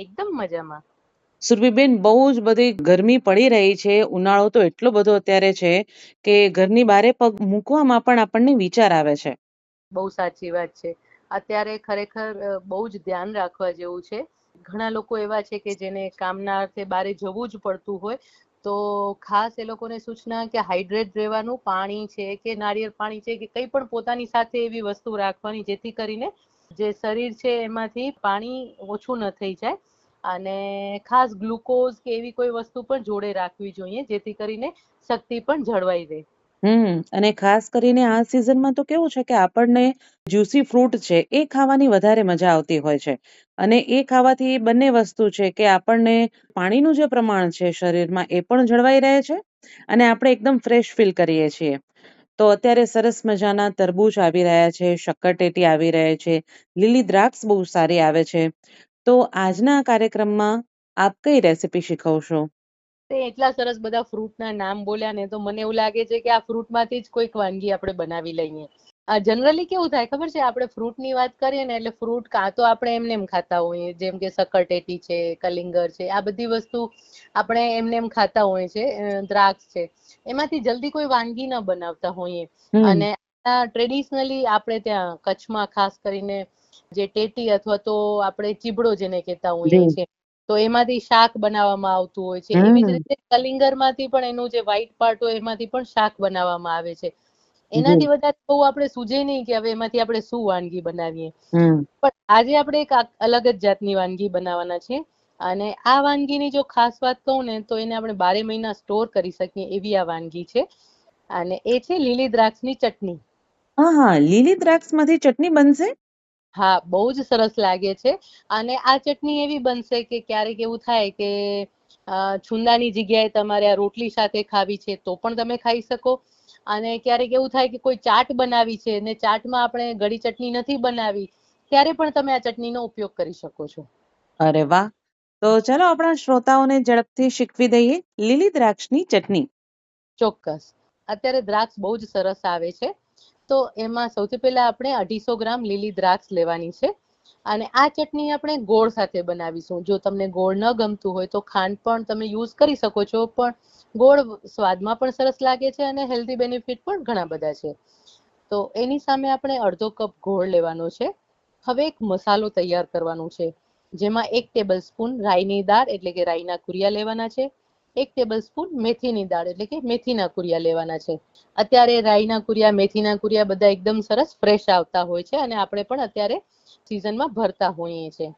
એકદમ મજામાં. સુરભીબેન બહુ જ બધી ગરમી પડી રહી છે. ઉનાળો તો એટલો બધો અત્યારે છે કે ઘરની બારે પગ મૂકવામાં પણ આપણને વિચાર આવે છે. બહુ સાચી વાત છે. અત્યારે ખરેખર બહુ જ ધ્યાન રાખવા જેવું છે. ઘણા લોકો એવા છે કે જેને કામના અર્થે બારે જવું જ પડતું હોય તો ખાસ એ લોકોને સૂચના કે હાઇડ્રેટ રહેવાનું પાણી છે કે નારિયેળ પાણી છે કે કંઈ પણ પોતાની સાથે એવી વસ્તુ રાખવાની જેથી કરીને જે શરીર છે એમાંથી પાણી ઓછું ન થઈ જાય. અને ખાસ ગ્લુકોઝ કે એવી કોઈ વસ્તુ પણ જોડે રાખવી જોઈએ, જેથી કરીને શક્તિ પણ જળવાઈ રહે. હમ, અને ખાસ કરીને આ સિઝનમાં તો કેવું છે કે આપણને જ્યુસી ફ્રૂટ છે, એ ખાવાની વધારે મજા આવતી હોય છે. અને એ ખાવાથી બંને વસ્તુ છે કે આપણને પાણીનું જે પ્રમાણ છે શરીરમાં એ પણ જળવાઈ રહે છે અને આપણે એકદમ ફ્રેશ ફીલ કરીએ છીએ. તો અત્યારે સરસ મજાના તરબૂચ આવી રહ્યા છે શક્કરટેટી આવી રહે છે, લીલી દ્રાક્ષ બહુ સારી આવે છે. તો આજના કાર્યક્રમમાં આપ કઈ રેસીપી શીખવશો? તે એટલા સરસ બધા ફ્રૂટના નામ બોલ્યા ને તો મને એવું લાગે છે કે આ ફ્રૂટમાંથી જ કોઈક વાનગી આપણે બનાવી લઈએ. જનરલી કેવું થાય ખબર છે? આપણે ફ્રૂટની વાત કરીએ ને એટલે ફ્રૂટ કાં તો આપણે એમને એમ ખાતા હોઈએ જેમ કે સક્કરટેટી છે કલિંગર છે આ બધી વસ્તુ આપણે એમને એમ ખાતા હોઈએ છે દ્રાક્ષ છે. એમાંથી જલ્દી કોઈ વાનગી ન બનાવતા હોઈએ. અને ટ્રેડિશનલી આપણે ત્યાં કચ્છમાં ખાસ કરીને જે ટેટી અથવા તો આપણે ચીબડો જેને કહેતા હોઈએ છીએ તો એમાંથી શાક બનાવવામાં આવતું હોય છે. એવી જ રીતે કલિંગરમાંથી પણ એનું જે વ્હાઈટ પાર્ટ હોય એમાંથી પણ શાક બનાવવામાં આવે છે. એનાથી વધારે બહુ આપણે સૂજે નહીં કે હવે એમાંથી આપણે શું વાનગી બનાવીએ. પણ આજે આપણે એક અલગ જ જાતની વાનગી બનાવવાના છે અને આ વાનગીની જો ખાસ વાત કહું ને તો એને આપણે બારે મહિના સ્ટોર કરી શકીએ એવી આ વાનગી છે. અને એ છે લીલી દ્રાક્ષની ચટણી. હા હા. લીલી દ્રાક્ષમાંથી ચટણી બનશે? હા બહુ જ સરસ લાગે છે. અને આ ચટણી એવી બનશે કે ક્યારેક એવું થાય કે છુંદાની જગ્યાએ તમારે આ રોટલી સાથે ખાવી છે તો પણ તમે ખાઈ શકો. અને ક્યારેક એવું થાય કે કોઈ ચાટ બનાવી છે ને ચાટમાં આપણે ગળી ચટણી નથી બનાવી ત્યારે પણ તમે આ ચટણીનો ઉપયોગ કરી શકો છો. અરે વાહ! તો ચાલો આપણા શ્રોતાઓને ઝડપથી શીખવી દઈએ લીલી દ્રાક્ષની ચટણી. ચોક્કસ. અત્યારે દ્રાક્ષ બહુ જ સરસ આવે છે. તો એમાં સૌથી પહેલા આપણે અઢીસો ગ્રામ લીલી દ્રાક્ષ લેવાની છે. અને આ ચટણી આપણે ગોળ સાથે બનાવીશું. જો તમને ગોળ ન ગમતું હોય તો ખાંડ પણ તમે યુઝ કરી શકો છો, પણ ગોળ સ્વાદમાં પણ સરસ લાગે છે અને હેલ્ધી બેનિફિટ પણ ઘણા બધા છે. તો એની સામે આપણે અડધો કપ ગોળ લેવાનો છે. હવે એક મસાલો તૈયાર કરવાનો છે, જેમાં એક ટેબલ સ્પૂન રાઈની દાળ એટલે કે રાઈના કુરિયા લેવાના છે. એક ટેબલ સ્પૂન મેથીની દાળ એટલે કે મેથીના કુરિયા લેવાના છે. અત્યારે રાઈના કુરિયા મેથીના કુરિયા બધા એકદમ સરસ ફ્રેશ આવતા હોય છે અને આપણે પણ અત્યારે સિઝનમાં ભરતા હોઈએ છીએ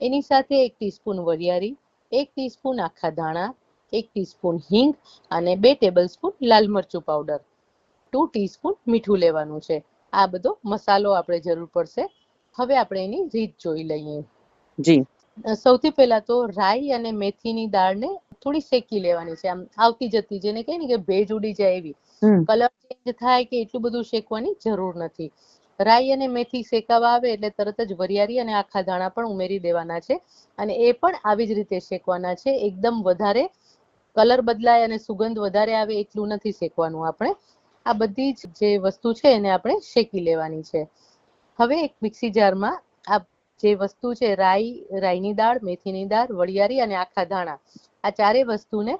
એની સાથે એક ટીસ્પૂન વરિયાળી એક ટીસ્પૂન આખા ધાણા એક ટીસ્પૂન હિંગ અને બે ટેબલ સ્પૂન લાલ મરચું પાવડર ટુ ટીસ્પૂન મીઠું લેવાનું છે. આ બધો મસાલો આપણે જરૂર પડશે. હવે આપણે એની રીત જોઈ લઈએ. જી. સૌથી પહેલા તો રાઈ અને મેથીની દાળને થોડી શેકી લેવાની છે આમ આવતી જતી જેને કહે ને કે ભેજ ઉડી જાય એવી. કલર ચેન્જ થાય કે એટલું બધું શેકવાની જરૂર નથી. રાઈ અને મેથી શેકાવા આવે એટલે તરત જ વરિયારી અને આખા ધાણા પણ ઉમેરી દેવાના છે અને એ પણ આવી જ રીતે શેકવાના છે. એકદમ વધારે કલર બદલાય અને સુગંધ વધારે આવે એટલું નથી શેકવાનું આપણે. આ બધી જ જે વસ્તુ છે એને આપણે શેકી લેવાની છે. હવે એક મિક્સી જારમાં આ જે વસ્તુ છે રાઈ રાઈની દાળ મેથીની દાળ વરિયારી અને આખા ધાણા આ ચારેય વસ્તુને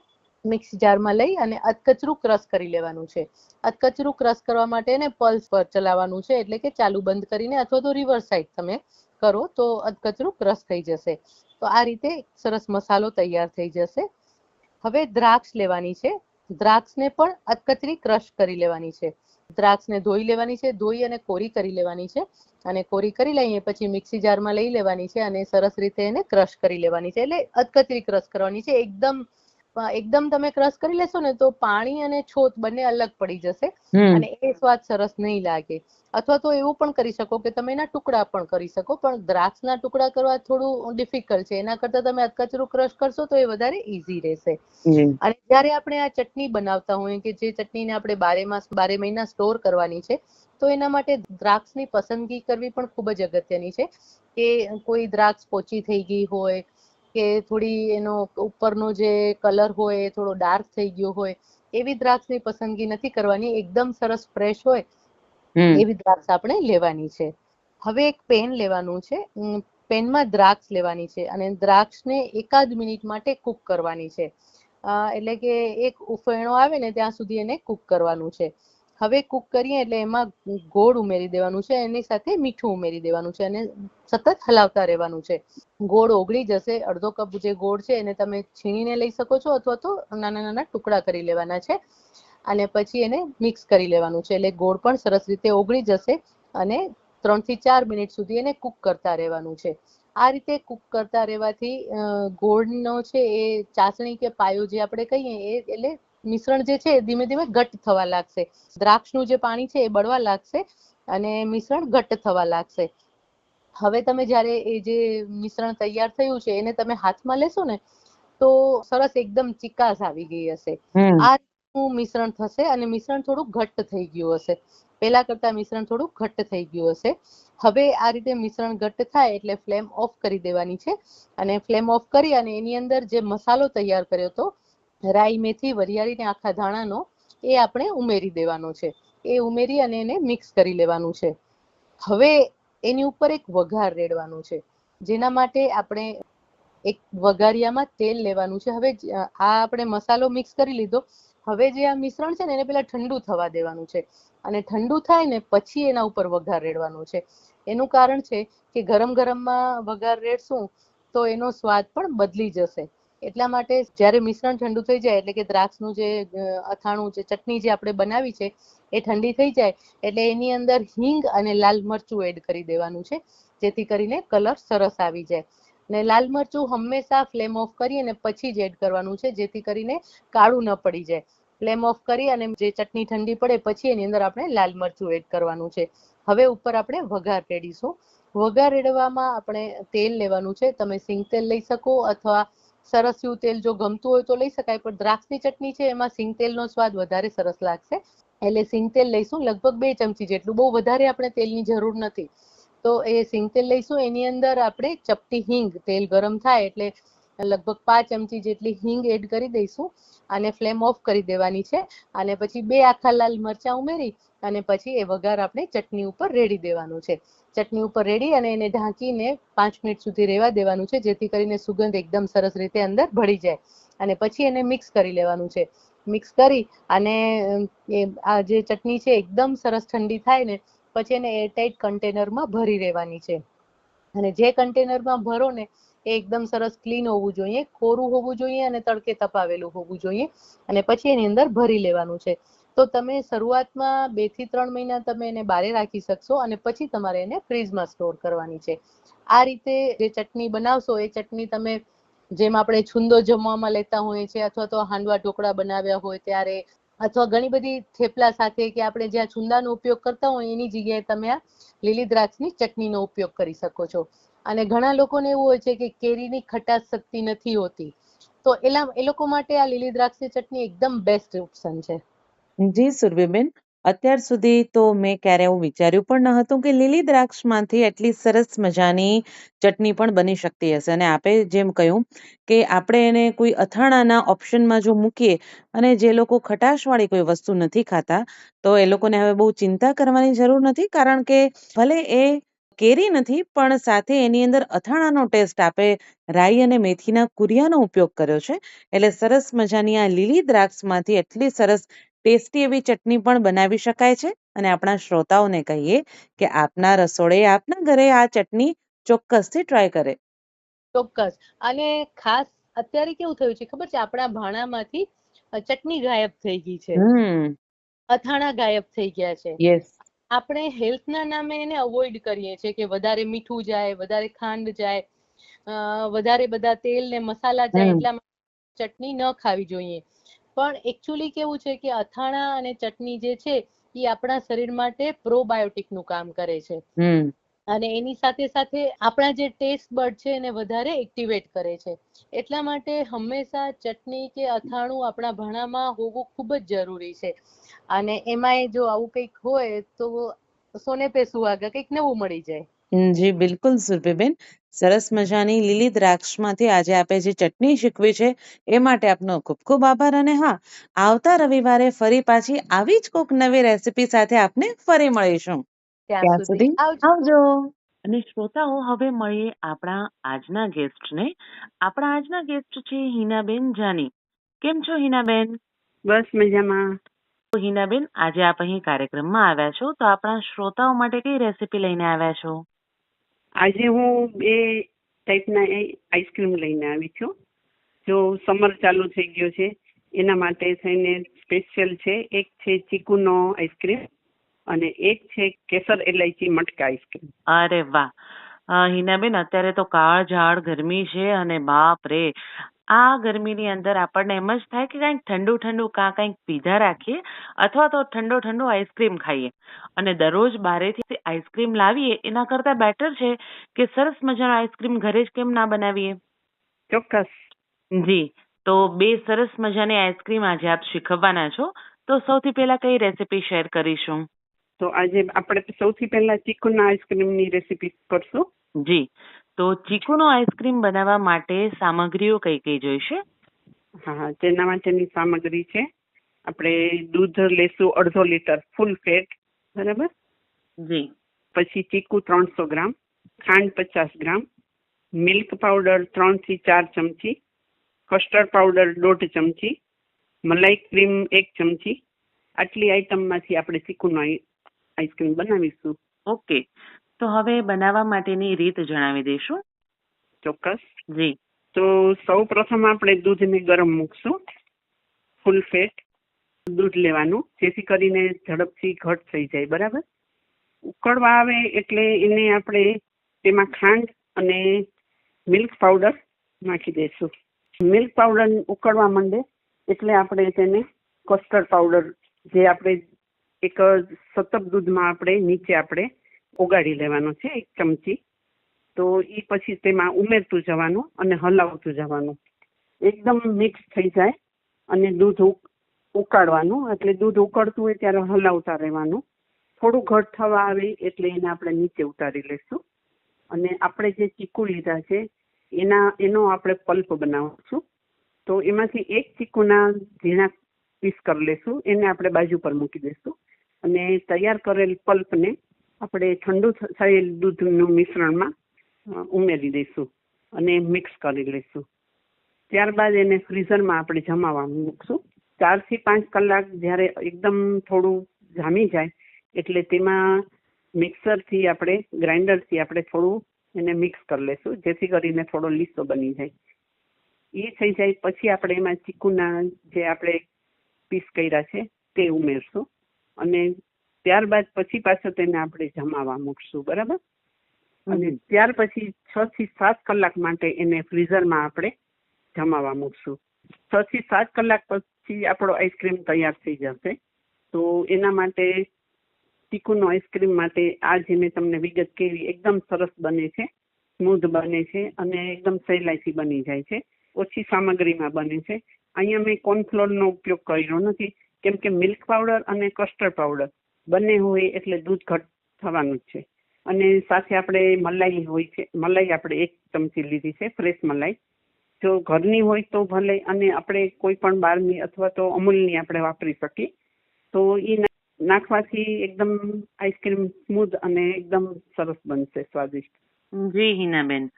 મિક્સ જારમાં લઈ અને અધકચરું ક્રશ કરી લેવાનું છે. અધકચરું ક્રશ કરવા માટે એને પલ્સ પર ચલાવવાનું છે, એટલે કે ચાલુ બંધ કરીને અથવા તો રિવર્સ સાઈડ તમે કરો તો અધકચરું ક્રશ થઈ જશે. તો આ રીતે સરસ મસાલો તૈયાર થઈ જશે. હવે દ્રાક્ષ લેવાની છે. દ્રાક્ષને પણ અધકચરી ક્રશ કરી લેવાની છે. દ્રાક્ષને ધોઈ લેવાની છે, ધોઈ અને કોરી કરી લેવાની છે. અને કોરી કરી લઈએ પછી મિક્સી જારમાં લઈ લેવાની છે અને સરસ રીતે એને ક્રશ કરી લેવાની છે. એટલે અધકચરી ક્રશ કરવાની છે. એકદમ એકદમ તમે ક્રશ કરી લેશો ને તો પાણી અને છોત બંને અલગ પડી જશે અને એ સ્વાદ સરસ નહીં લાગે. અથવા તો એવું પણ કરી શકો કે તમે એના ટુકડા પણ કરી શકો પણ દ્રાક્ષના ટુકડા કરવા થોડું ડિફિકલ્ટ છે. એના કરતા તમે અધકચરું ક્રશ કરશો તો એ વધારે ઈઝી રહેશે. અને જ્યારે આપણે આ ચટણી બનાવતા હોઈએ કે જે ચટણીને આપણે બારે માસ બારે મહિના સ્ટોર કરવાની છે તો એના માટે દ્રાક્ષની પસંદગી કરવી પણ ખૂબ જ અગત્યની છે. કે કોઈ દ્રાક્ષ પોચી થઈ ગઈ હોય કે થોડી એનો ઉપરનો જે કલર હોય એ થોડો ડાર્ક થઈ ગયો હોય એવી દ્રાક્ષની પસંદગી નથી કરવાની. એકદમ સરસ ફ્રેશ હોય એવી દ્રાક્ષ આપણે લેવાની છે. હવે એક પેન લેવાનું છે. પેનમાં દ્રાક્ષ લેવાની છે અને દ્રાક્ષને એકાદ મિનિટ માટે કૂક કરવાની છે. એટલે કે એક ઉફેણો આવે ને ત્યાં સુધી એને કૂક કરવાનું છે. હવે કૂક કરીએ એટલે એમાં ગોળ ઉમેરી દેવાનું છે, એની સાથે મીઠું ઉમેરી દેવાનું છે અને સતત હલાવતા રહેવાનું છે. ગોળ ઓગળી જશે, અડધો કપ જે ગોળ છે એને તમે છીણીને લઈ શકો છો અથવા તો નાના નાના ટુકડા કરી લેવાના છે. અને પછી એને મિક્સ કરી લેવાનું છે. એટલે ગોળ પણ સરસ રીતે ઓગળી જશે અને ત્રણથી ચાર મિનિટ સુધી એને કૂક કરતા રહેવાનું છે. આ રીતે કૂક કરતા રહેવાથી ગોળનો છે એ ચાસણી કે પાયો જે આપણે કહીએ એ એટલે મિશ્રણ જે છે ધીમે ધીમે ઘટ થવા લાગશે. દ્રાક્ષનું જે પાણી છે એ બળવા લાગશે અને મિશ્રણ ઘટ્ટ થવા લાગશે. હવે તમે જ્યારે એ જે મિશ્રણ તૈયાર થયું છે એને તમે હાથમાં લેશો ને તો સરસ એકદમ ચિકાસ આવી ગઈ હશે. આ મિશ્રણ થશે અને મિશ્રણ થોડું ઘટ્ટ થઈ ગયું હશે. પહેલા કરતા મિશ્રણ થોડું ઘટ્ટ થઈ ગયું હશે. હવે આ રીતે મિશ્રણ ઘટ્ટ થાય એટલે ફ્લેમ ઓફ કરી દેવાની છે. અને ફ્લેમ ઓફ કરી અને એની અંદર જે મસાલો તૈયાર કર્યો હતો રાઈ મેથી, વરિયાળી ને આખા ધાણાનો એ આપણે ઉમેરી દેવાનો છે. એ ઉમેરી અને એને મિક્સ કરી લેવાનું છે. હવે એની ઉપર એક વઘાર રેડવાનું છે. જેના માટે આપણે એક વઘારિયામાં તેલ લેવાનું છે. હવે આ આપણે મસાલો મિક્સ કરી લીધો. હવે જે આ મિશ્રણ છે ને એને પેલા ઠંડુ થવા દેવાનું છે. અને ઠંડુ થાય ને પછી એના ઉપર વઘાર રેડવાનો છે. એનું કારણ છે કે ગરમ ગરમમાં વઘાર રેડશું તો એનો સ્વાદ પણ બદલી જશે. એટલા માટે જ્યારે મિશ્રણ ઠંડુ થઈ જાય, એટલે કે દ્રાક્ષનું જે અથાણું જે ચટણી જે આપણે બનાવી છે, એ ઠંડી થઈ જાય, એટલે એની અંદર હિંગ અને લાલ મરચું એડ કરી દેવાનું છે, જેથી કરીને કલર સરસ આવી જાય. ને લાલ મરચું હંમેશા ફ્લેમ ઓફ કરી અને પછી જ એડ કરવાનું છે, જેથી કરીને કાળું ન પડી જાય. ફ્લેમ ઓફ કરી અને જે ચટણી ઠંડી પડે, પછી એની અંદર આપણે લાલ મરચું એડ કરવાનું છે. હવે ઉપર આપણે વઘાર રેડીશું. વઘાર રેડવામાં આપણે તેલ લેવાનું છે. તમે સિંગ તેલ લઈ શકો અથવા સરસ્યું તેલ જો ગમતું હોય તો લઈ શકાય, પણ દ્રાક્ષની ચટણી છે એમાં સિંગ તેલનો સ્વાદ વધારે સરસ લાગશે. એટલે સિંગ તેલ લઈશું લગભગ બે ચમચી જેટલું, બહુ વધારે આપણે તેલની જરૂર નથી. તો એ સિંગ તેલ લઈશું, એની અંદર આપણે ચપટી હિંગ, તેલ ગરમ થાય એટલે લગભગ પાંચ ચમચી જેટલી હિંગ એડ કરી દઈશું અને ફ્લેમ ઓફ કરી દેવાની છે. અને પછી બે આખા લાલ મરચાં ઉમેરી અને પછી એ વઘાર આપણે ચટણી ઉપર રેડી દેવાનું છે. ચટણી ઉપર રેડી અને એને ઢાંકીને પાંચ મિનિટ સુધી રહેવા દેવાનું છે, જેથી કરીને સુગંધ એકદમ સરસ રીતે અંદર ભળી જાય. અને પછી એને મિક્સ કરી લેવાનું છે. મિક્સ કરી અને એ આ જે ચટણી છે, એકદમ સરસ ઠંડી થાય ને, પછી એને એરટાઈટ કન્ટેનરમાં ભરી રહેવાની છે. અને જે કન્ટેનરમાં ભરો ને, એ એકદમ સરસ ક્લીન હોવું જોઈએ, કોરું હોવું જોઈએ અને તડકે તપાવેલું હોવું જોઈએ. અને પછી એની અંદર ભરી લેવાનું છે. તો તમે શરૂઆતમાં બેથી ત્રણ મહિના તમે એને બારે રાખી શકશો અને પછી તમારે એને ફ્રીજમાં સ્ટોર કરવાની છે. આ રીતે જે ચટણી બનાવશો, એ ચટણી તમે જેમ આપણે છુંદો જમવામાં લેતા હોઈએ છીએ અથવા તો હાંડવા ઢોકળા બનાવ્યા હોય ત્યારે અથવા ઘણી બધી થેપલા સાથે કે આપણે જ્યાં છુંદાનો ઉપયોગ કરતા હોય એની જગ્યાએ તમે આ લીલી દ્રાક્ષની ચટણીનો ઉપયોગ કરી શકો છો. અને ઘણા લોકોને એવું હોય છે કે કેરીની ખટાશ શક્તિ નથી હોતી. તો એલા, એ લોકો માટે આ લીલી દ્રાક્ષની ચટણી એકદમ બેસ્ટ ઓપ્શન છે. જી સુરભીબેન અત્યાર સુધી તો મેં ક્યારે એવું વિચાર્યું પણ ન હતું કે લીલી દ્રાક્ષમાંથી એટલી સરસ મજાની ચટણી પણ બની શકતી હશે. અને આપે જેમ કહ્યું કે આપણે એને કોઈ અથાણાના ઓપ્શનમાં જો મૂકીએ અને જે લોકો ખટાશવાળી કોઈ વસ્તુ નથી ખાતા, તો એ લોકોને હવે બહુ ચિંતા કરવાની જરૂર નથી. કારણ કે ભલે એ કેરી નથી, પણ સાથે એની અંદર અથાણાનો ટેસ્ટ આપે રાઈ અને મેથીના કુરિયાનો ઉપયોગ કર્યો છે. એટલે સરસ મજાની આ લીલી દ્રાક્ષમાંથી એટલી સરસ ટેસ્ટી એવી ચટણી પણ બનાવી શકાય છે. અને આપણા શ્રોતાઓને કહીએ કે આપના રસોડે આપના ઘરે આ ચટણી ચોક્કસથી ટ્રાય કરે. ચોક્કસ. અને ખાસ અત્યારે કેવું થયું છે ખબર છે? આપણા ભાણામાંથી ચટણી ગાયબ થઈ ગઈ છે. હમ. અથાણા ગાયબ થઈ ગયા છે. યસ આપણે હેલ્થના નામે એને અવોઇડ કરીએ છીએ કે વધારે મીઠું જાય વધારે ખાંડ જાય વધારે બધા તેલ ને મસાલા જાય એટલા માટે ચટણી ન ખાવી જોઈએ. પણ એકચ્યુઅલી કેવું છે કે અથાણા અને ચટણી જે છે એ આપણા શરીર માટે પ્રોબાયોટિકનું કામ કરે છે. અને એની સાથે સાથે આપણા જે ટેસ્ટ બર્ડ છે એને વધારે એક્ટિવેટ કરે છે. એટલા માટે હંમેશા ચટણી કે અથાણું આપણા ભાણામાં હોવું ખૂબ જ જરૂરી છે. અને એમાંય જો આવું કંઈક હોય તો સોને પે સુહાગા કંઈક નવું મળી જાય. જી બિલકુલ સુરભીબેન. સરસ મજાની લીલી દ્રાક્ષમાંથી આજે આપે જે ચટણી શીખવી છે એ માટે આપનો ખૂબ ખૂબ આભાર અને હા આવતા રવિવારે ફરી પાછી આવી જ કોઈક નવી રેસીપી સાથે આપને ફરી મળીશું. ત્યાં સુધી આવજો. અને શ્રોતાઓ હવે મળીએ આપણા આજના ગેસ્ટને. આપણા આજના ગેસ્ટ છે હિનાબેન જાની. કેમ છો હિનાબેન? બસ મજામાં. તો હિનાબેન આજે આપ અહીં કાર્યક્રમમાં આવ્યા છો તો આપણા શ્રોતાઓ માટે કઈ રેસીપી લઈને આવ્યા છો? આજે હું બે ટાઈપના આઈસ્ક્રીમ લઈને આવી છું, જો સમર ચાલુ થઈ ગયો છે, એના માટે થઈને સ્પેશિયલ છે, એક છે ચીકુનો આઈસ્ક્રીમ અને એક છે કેસર એલાયચી મટકા આઈસ્ક્રીમ અરે વાહ. હિનાબેન, અત્યારે તો કાળ ઝાડ ગરમી છે અને બાપ રે આ ગરમીની અંદર આપણને એમ જ થાય કે કંઈક ઠંડુ ઠંડુ કાં કંઈક પીધા રાખીએ અથવા તો ઠંડો ઠંડો આઈસ્ક્રીમ ખાઈએ. અને દરરોજ બારેથી આઈસ્ક્રીમ લાવીએ એના કરતાં બેટર છે કે સરસ મજાનો આઈસ્ક્રીમ ઘરે જ કેમ ના બનાવીએ? ચોક્કસ. જી. તો બે સરસ મજાની આઈસ્ક્રીમ આજે આપ શીખવવાના છો. તો સૌથી પહેલા કઈ રેસીપી શેર કરીશું? તો આજે આપણે સૌથી પહેલા ચીકુના આઈસ્ક્રીમની રેસીપી કરશું. જી. તો ચીકુનો આઈસ્ક્રીમ બનાવવા માટે સામગ્રીઓ કઈ કઈ જોઈશે? હા તેના માટેની સામગ્રી છે. આપણે દૂધ લેશું અડધો લીટર ફૂલ ફેટ બરાબર? જી. પછી ચીકુ ત્રણસો ગ્રામ ખાંડ પચાસ ગ્રામ મિલ્ક પાવડર ત્રણથી ચાર ચમચી કસ્ટર્ડ પાવડર દોઢ ચમચી મલાઈ ક્રીમ એક ચમચી. આટલી આઈટમમાંથી આપણે ચીકુનો આઈસ્ક્રીમ બનાવીશું. ઓકે. તો હવે બનાવવા માટેની રીત જણાવી દઈશું. ચોક્કસ. જી. તો સૌ પ્રથમ આપણે દૂધને ગરમ મૂકશું. ફૂલ ફેટ દૂધ લેવાનું. જેથી કરીને ઝડપથી ઘટ થઈ જાય બરાબર? ઉકળવા આવે એટલે એને આપણે તેમાં ખાંડ અને મિલ્ક પાવડર નાખી દઈશું. મિલ્ક પાવડર ઉકળવા માંડે એટલે આપણે તેને કસ્ટર્ડ પાવડર જે આપણે એક સતત દૂધમાં આપણે નીચે આપણે ઓગાળી લેવાનો છે એક ચમચી. તો એ પછી તેમાં ઉમેરતું જવાનું અને હલાવતું જવાનું. એકદમ મિક્સ થઈ જાય અને દૂધ ઉક- ઉકાળવાનું. એટલે દૂધ ઉકળતું હોય ત્યારે હલાવતા રહેવાનું. થોડું ઘટ થવા આવે એટલે એને આપણે નીચે ઉતારી લઈશું. અને આપણે જે ચીકુ લીધા છે, એના, એનો આપણે પલ્પ બનાવશું. તો એમાંથી એક ચીકુના ઝીણા પીસ કરી લેશું એને આપણે બાજુ પર મૂકી દઈશું. અને તૈયાર કરેલ પલ્પને આપણે ઠંડુ થયેલ દૂધનું મિશ્રણમાં ઉમેરી દઈશું અને મિક્સ કરી લઈશું. ત્યારબાદ એને ફ્રીઝરમાં આપણે જમાવવાનું મૂકશું. ચારથી પાંચ કલાક જ્યારે એકદમ થોડું જામી જાય, એટલે તેમાં મિક્સરથી આપણે, ગ્રાઇન્ડરથી આપણે થોડું એને મિક્સ કરી લઈશું, જેથી કરીને થોડો લીસો બની જાય. એ થઈ જાય પછી આપણે એમાં ચીકુના જે આપણે પીસ કર્યા છે, તે ઉમેરશું. અને ત્યારબાદ પછી પાછો તેને આપણે જમાવા મૂકશું બરાબર? અને ત્યાર પછી છ થી સાત કલાક માટે એને ફ્રીઝરમાં આપણે જમાવા મૂકશું. છ થી સાત કલાક પછી આપણો આઈસ્ક્રીમ તૈયાર થઈ જશે. તો એના માટે ચીકુનો આઈસ્ક્રીમ માટે આ જે મેં તમને વિગત કેવી એકદમ સરસ બને છે સ્મૂધ બને છે અને એકદમ સહેલાઈથી બની જાય છે. ઓછી સામગ્રીમાં બને છે. અહીંયા મેં કોર્નફ્લોરનો ઉપયોગ કર્યો નથી કેમ કે મિલ્ક પાવડર અને કસ્ટર્ડ પાવડર. બંને હોય એટલે દૂધ ઘટ થવાનું જ છે. અને સાથે આપણે મલાઈ હોય છે મલાઈ આપણે એક ચમચી લીધી છે ફ્રેશ મલાઈ. જો ઘરની હોય તો ભલે અને આપણે કોઈ પણ બહારની અથવા તો અમૂલની આપણે વાપરી શકીએ. તો એ નાખવાથી એકદમ આઈસ્ક્રીમ સ્મૂધ અને એકદમ સરસ બનશે સ્વાદિષ્ટ. જી હિનાબેન.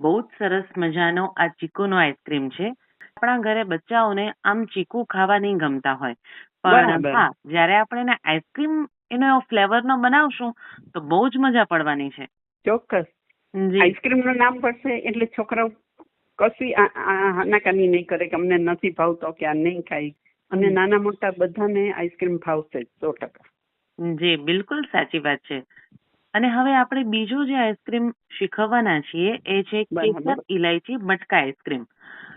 બહુ જ સરસ મજાનો આ ચીકુનો આઈસ્ક્રીમ છે. આપણા ઘરે બચ્ચાઓને આમ ચીકુ ખાવા નહીં ગમતા હોય. પણ હા જ્યારે આપણે એને આઈસ્ક્રીમ એનો ફ્લેવર નો બનાવશું તો બહુ જ મજા પડવાની છે. ચોક્કસ. આઈસ્ક્રીમનું નામ પડશે એટલે છોકરાઓ કશી હાનાકાની નહીં કરે કે અમને નથી ભાવતો કે આ નહીં ખાઈ અને નાના મોટા બધાને આઈસ્ક્રીમ ભાવશે સો ટકા. જી બિલકુલ સાચી વાત છે. અને હવે આપણે બીજું જે આઈસ્ક્રીમ શીખવવાના છીએ એ છે. કેસર ઇલાયચી મટકા આઈસ્ક્રીમ.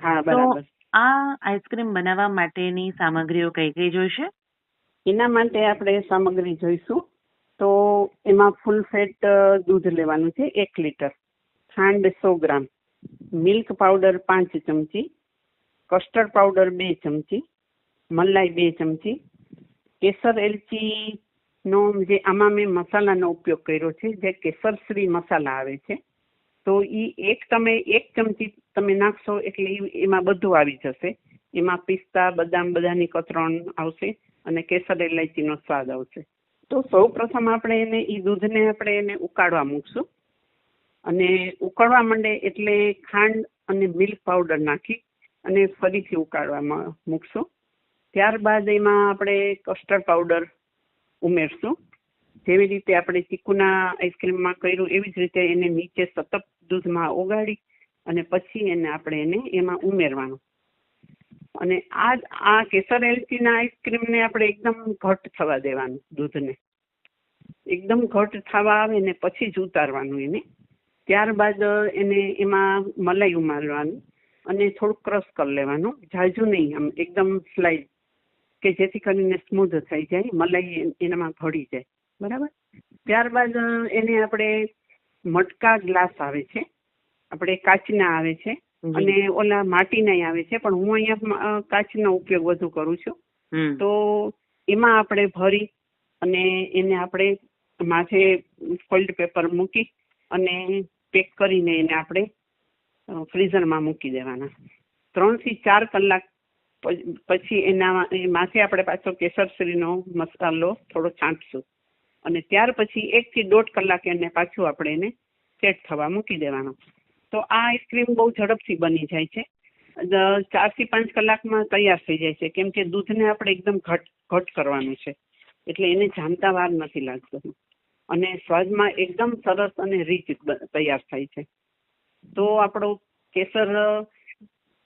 હા તો બરાબર. આ આઈસ્ક્રીમ બનાવવા માટેની સામગ્રીઓ કઈ કઈ જોઈશે? એના માટે આપણે સામગ્રી જોઈશું. તો એમાં ફૂલ ફેટ દૂધ લેવાનું છે, એક લીટર. ખાંડ સો ગ્રામ. મિલ્ક પાવડર પાંચ ચમચી. કસ્ટર્ડ પાવડર બે ચમચી. મલાઈ બે ચમચી. કેસર એલચીનો જે આમાં મેં મસાલાનો ઉપયોગ કર્યો છે, જે કેસરશ્રી મસાલા આવે છે, તો એ એક તમે એક ચમચી તમે નાખશો એટલે એમાં બધું આવી જશે. એમાં પિસ્તા, બદામ બધાની કતરણ આવશે અને કેસર ઇલાયચીનો સ્વાદ આવશે. તો સૌ પ્રથમ આપણે એને એ દૂધને આપણે એને ઉકાળવા મૂકશું. અને ઉકળવા માંડે એટલે ખાંડ અને મિલ્ક પાવડર નાખી અને ફરીથી ઉકાળવામાં મૂકશું. ત્યારબાદ એમાં આપણે કસ્ટર્ડ પાવડર ઉમેરશું. જેવી રીતે આપણે ચીકુના આઈસ્ક્રીમમાં કર્યું, એવી જ રીતે એને નીચે સતત દૂધમાં ઓગાળી અને પછી એને આપણે એને એમાં ઉમેરવાનું. અને આ આ કેસર એલચીના આઈસ્ક્રીમને આપણે એકદમ ઘટ થવા દેવાનું દૂધને. એકદમ ઘટ થવા આવે ને પછી જ ઉતારવાનું એને. ત્યારબાદ એને એમાં મલાઈ ઉમારવાનું અને થોડુંક ક્રશ કરી લેવાનું. ઝાઝું નહીં, આમ એકદમ સ્લાઇડ કે જેથી કરીને સ્મૂધ થઈ જાય, મલાઈ એનામાં ભળી જાય. બરાબર? ત્યારબાદ એને આપણે મટકા ગ્લાસ આવે છે. આપણે કાચના આવે છે. અને ઓલા માટીના આવે છે પણ હું અહીંયા કાચનો ઉપયોગ વધુ કરું છું. તો એમાં આપણે ભરી અને એને આપણે માથે ફોલ્ડ પેપર મૂકી અને પેક કરીને એને આપણે ફ્રીઝરમાં મૂકી દેવાના. ત્રણથી ચાર કલાક પછી એના માથે આપણે પાછો કેસરશ્રીનો મસાલો થોડો છાંટશું. અને ત્યાર પછી એકથી દોઢ કલાક એને પાછું આપણે એને સેટ થવા મૂકી દેવાનો. તો આ આઈસ્ક્રીમ બહુ ઝડપથી બની જાય છે. ચારથી પાંચ કલાકમાં તૈયાર થઈ જાય છે. કેમ કે દૂધને આપણે એકદમ ઘટ ઘટ કરવાનું છે. એટલે એને જામતા વાર નથી લાગતો. અને સ્વાદમાં એકદમ સરસ અને રીચ તૈયાર થાય છે. તો આપણો કેસર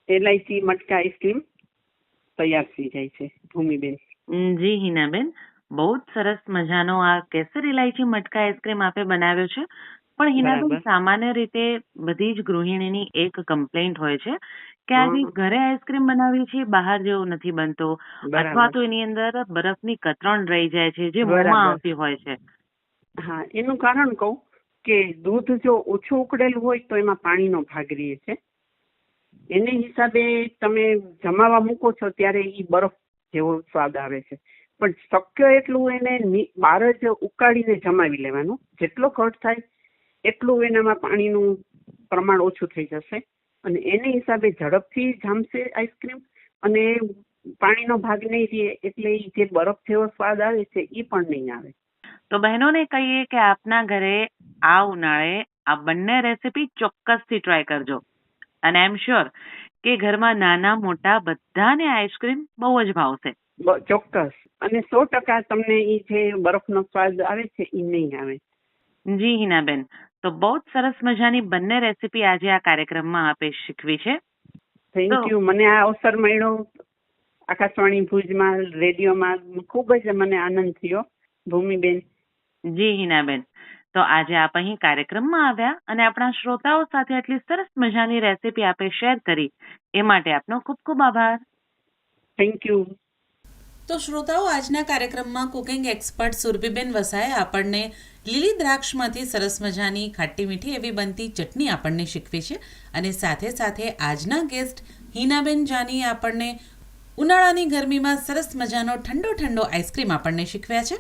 એલઆઈસી મટકા આઈસ્ક્રીમ તૈયાર થઈ જાય છે. ભૂમિબેન. જી હિનાબેન. બહુ જ સરસ મજાનો આ કેસર ઇલાયચી મટકા આઈસ્ક્રીમ આપે બનાવ્યો છે. પણ હિનાબેન બરાબર. સામાન્ય રીતે બધી જ ગૃહિણીની એક કમ્પ્લેન્ટ હોય છે કે આજે હમ. ઘરે આઈસ્ક્રીમ બનાવી છે બહાર જેવો નથી બનતો અથવા બરાબર તો એની અંદર બરફની કતરણ રહી જાય છે જે બરાબર. આવતી હોય છે હા એનું કારણ કહું કે દૂધ જો ઓછું ઉકળેલું હોય તો એમાં પાણીનો ભાગ રહે છે એને હિસાબે તમે જમાવા મૂકો છો ત્યારે એ બરફ જેવો સ્વાદ આવે છે પણ શક્ય એટલું એને ની- બહાર જ ઉકાળીને જમાવી લેવાનું જેટલો ઘટ થાય એટલું એનામાં પાણીનું પ્રમાણ ઓછું થઈ જશે. અને એને હિસાબે ઝડપથી જામશે આઈસ્ક્રીમ અને પાણીનો ભાગ નહીં રહે એટલે જે બરફ જેવો સ્વાદ આવે છે એ પણ નહીં આવે. તો બહેનોને કહીએ કે આપના ઘરે આ ઉનાળે આ બંને રેસીપી ચોક્કસથી ટ્રાય કરજો. અને આઈ એમ શ્યોર કે ઘરમાં નાના મોટા બધાને આઈસ્ક્રીમ બહુ જ ભાવશે. ચોક્કસ. અને સો ટકા તમને એ જે બરફનો સ્વાદ આવે છે એ નહીં આવે. જી હિનાબેન. તો બહુ જ સરસ મજાની બંને રેસીપી આજે આ કાર્યક્રમમાં આપે શીખવી છે. થેન્ક યુ મને આ અવસર મળ્યો. આકાશવાણી ભુજમાં રેડિયોમાં ખૂબ જ મને આનંદ થયો. ભૂમિબેન. જી હિનાબેન. તો આજે આપ અહીં કાર્યક્રમમાં આવ્યા અને આપણા શ્રોતાઓ સાથે આટલી સરસ મજાની રેસીપી આપે શેર કરી. એ માટે આપનો ખૂબ ખૂબ આભાર. થેન્ક યુ તો શ્રોતાઓ આજના કાર્યક્રમમાં કુકિંગ એક્સપર્ટ સુરભીબેન વસાએ આપણને લીલી દ્રાક્ષમાંથી સરસ મજાની ખાટી મીઠી એવી બનતી ચટણી આપણને શીખવી છે અને સાથે સાથે આજના ગેસ્ટ હિનાબેન જાની આપણને ઉનાળાની ગરમીમાં સરસ મજાનો ઠંડો ઠંડો આઈસ્ક્રીમ આપણને શીખવ્યા છે.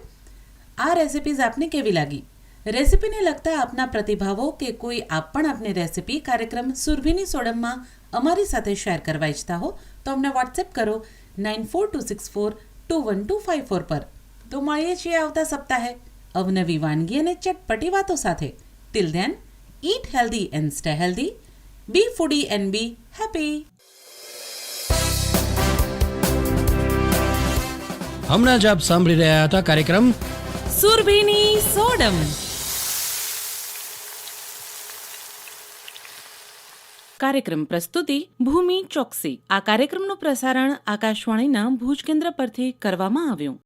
આ રેસિપીઝ આપને કેવી લાગી? રેસિપીને લગતા આપના પ્રતિભાવો કે કોઈ આપ પણ આપની રેસિપી કાર્યક્રમ સુરભીની સોડમમાં અમારી સાથે શેર કરવા ઈચ્છતા હો, તો અમને વોટ્સએપ કરો nine four two six four two one two five four પર. તો મળીએ છીએ આવતા સપ્તાહે. અવનવી વાનગી અને ચટપટી વાતો સાથે. Till then eat healthy and stay healthy be foodie and be happy હમણાં જ આપ સાંભળી રહ્યા હતા કાર્યક્રમ સુરભીની સોડમ. કાર્યક્રમ પ્રસ્તુતિ ભૂમિ ચોકસી. આ કાર્યક્રમનું પ્રસારણ આકાશવાણીના ભુજ કેન્દ્ર પરથી કરવામાં આવ્યું.